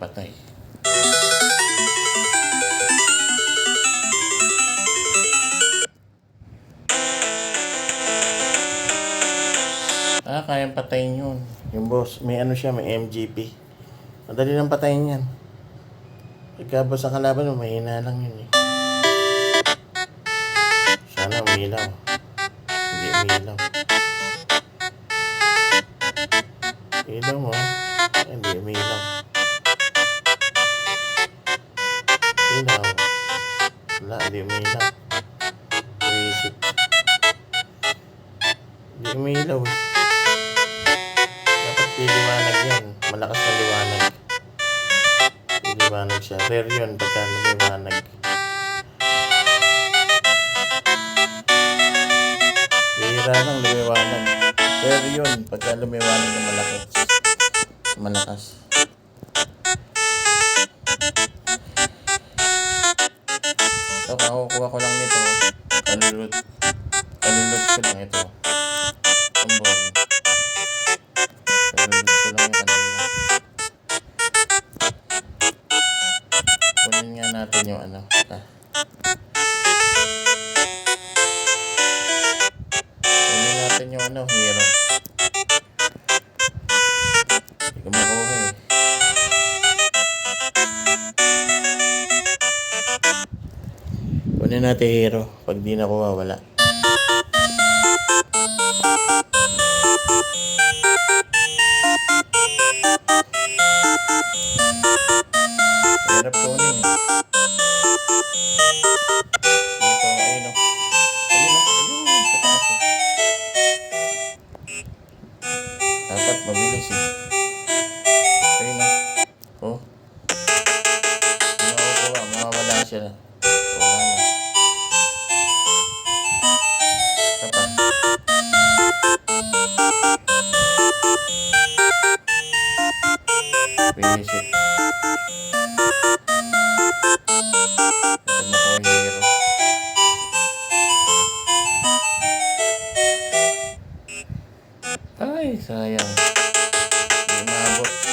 Patay, patay. Ah, kayang patayin yun. Yung boss, may ano siya, may MGP. Madali lang patayin yan. Pagka boss ang kalaban mo, mahina lang yun eh. Sana umilaw. Hindi umilaw. Ilaw mo. Liliwanag siya. Rare yun pagka lumiwanag. Bihira lang lumiwanag. Rare yun pagka lumiwanag na malakas. Malakas. Ito, kakukuha ko lang nito. Kalulot. Kalulot ko lang ito. Tumbong. Kalulot ko lang ano, hero. Hindi ko eh. Kunin natin hero. Pag di nakuha, wala. Ay, sayang. Maabot.